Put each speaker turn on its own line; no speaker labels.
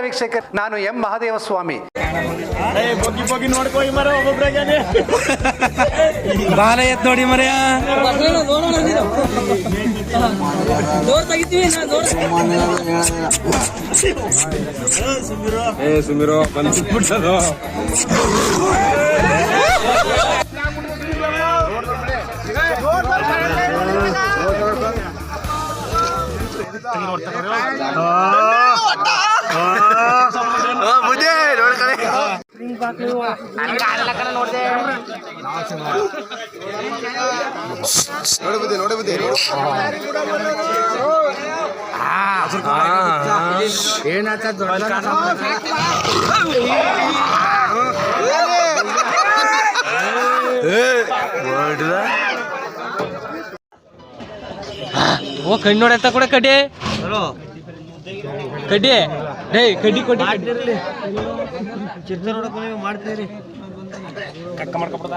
ವೀಕ್ಷಕರ್ ನಾನು ಎಂ. ಮಹಾದೇವ ಸ್ವಾಮಿ
ನೋಡಿ
ಬಾಲ ನೋಡಿ ಮರ್ಯಾ
ಜೋರ್ ತೆಗಿತೀವಿ ನಾ ಜೋರ್
ಏ ಸುಮಿರೋ ಬಂದ್ಬಿಟ್ಟದು
ಓ ಕಣ್ಣು ನೋಡ ಕೂಡ ಕಡ್ಡಿ. ಕಡ್ಡಿ. ಡೇ ಕಡ್ಡಿ ಕೊಡಿ
ಚಿತ್ರ ನೋಡಕ್ ಮಾಡ್ತೀರಿ. ಕಕ್ಕ ಮಾಡ್ಕೊಬಿಡ್ದ